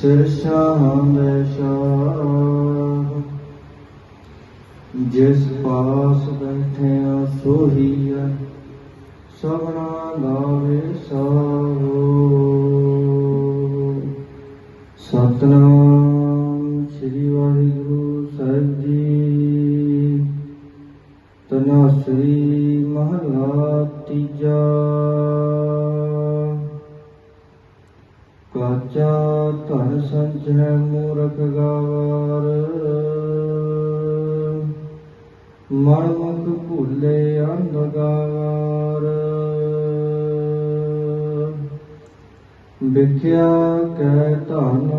ਸਿਰਸ਼ਾ ਸ਼ਾਹੰਦ ਜਿਸ ਪਾਸ ਬੈਠਿਆ ਸੋਹੀਆ ਸਭਨਾ ਲਾਵੇ ਸਾਹੋ। ਸਤਨਾਮ ਸ੍ਰੀ ਵਾਹਿਗੁਰੂ ਸਾਹਿਬ ਜੀ ਤਨਾਸਰੀ ਧਨ ਹੈ ਮੂਰਖ ਗਾਵਾਰ। ਮਨ ਮੁਖ ਭੁੱਲੇ ਅੰਧ ਗਾਵਾਰ। ਵਿਖਿਆ ਕੈ ਧਨ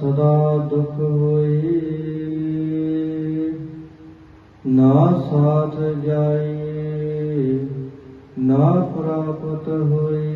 ਸਦਾ ਦੁਖ ਹੋਈ। ਨਾ ਸਾਥ ਜਾਏ ਨਾ ਪ੍ਰਾਪਤ ਹੋਈ।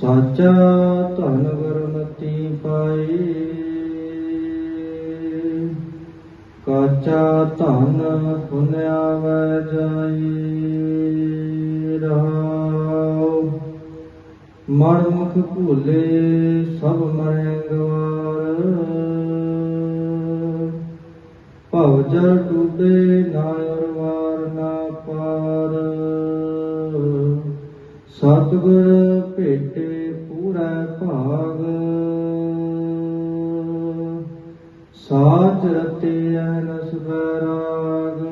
ਸਾਚਾ ਧਨ ਗੁਰਮਤੀ ਪਾਈ ਕਾਚਾ ਧਨ ਪੁਨਿਆ ਵੈ ਜਾਈ ਰਹਾਉ। ਮਨ ਮੁਖ ਭੂਲੇ ਸਭ ਮਰੈ ਗਵਾਰ। ਭਵ ਜਲ ਡੂਬੇ ਨਾ ਉਰਵਾਰ ਸਤਿਗੁਰ ਭੇਟੇ ਪੂਰਾ ਭਾਗ। ਸਾਚ ਰਤੇ ਅਨਸ ਬੈਰਾਗ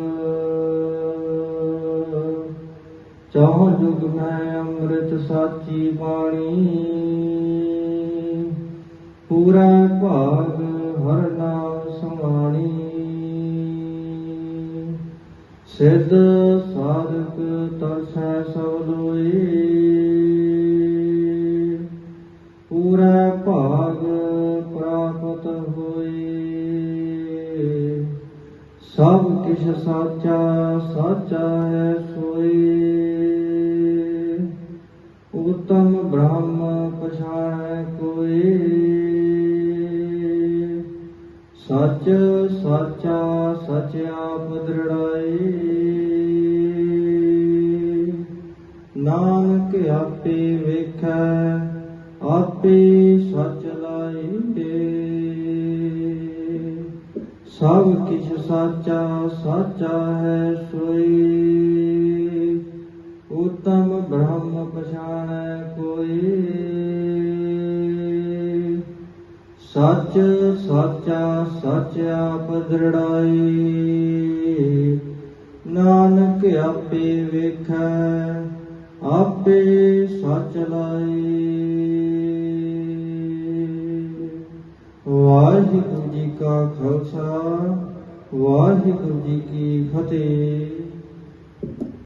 ਚਾਹ ਜੁਗ ਮੈਂ ਅੰਮ੍ਰਿਤ ਸਾਚੀ ਬਾਣੀ। ਪੂਰਾ ਭਾਗ ਹਰ ਨਾਮ ਸਮਾਣੀ। ਸਿੱਧ ਸਾਧਕ ਤਰਸੈ ਸਭ ਲੋਈ ਪੂਰਾ ਭਾਗ ਪ੍ਰਾਪਤ ਹੋਈ ਸਭ ਕਿਛ ਸਾਚਾ ਸਾਚਾ ਹੈ ਸੋਈ ਉਤਮ ਬ੍ਰਹਮ ਪਛਾਣੈ ਕੋਈ ਸੱਚ, ਸਾਚਾ ਸਚ ਆਪ ਆਪੇ ਵੇਖੈ, ਆਪੇ ਸਚ ਲਾਈ ਸਭ ਕਿਛ ਸਾਚਾ ਸਾਚਾ ਹੈ ਸੋਈ। ਉਤਮ ਬ੍ਰਹਮ ਪਛਾਣੈ ਕੋਈ। ਸੱਚ ਸਾਚਾ ਸੱਚ ਆਪ ਦ੍ਰਿੜਾਈ ਨਾਨਕ ਆਪੇ ਵੇਖੈ ਆਪੇ ਸਚ ਲਾਈ ਵਾਹਿਗੁਰੂ ਜੀ ਕਾ ਖਾਲਸਾ ਵਾਹਿਗੁਰੂ ਜੀ ਕੀ ਫਤਿਹ।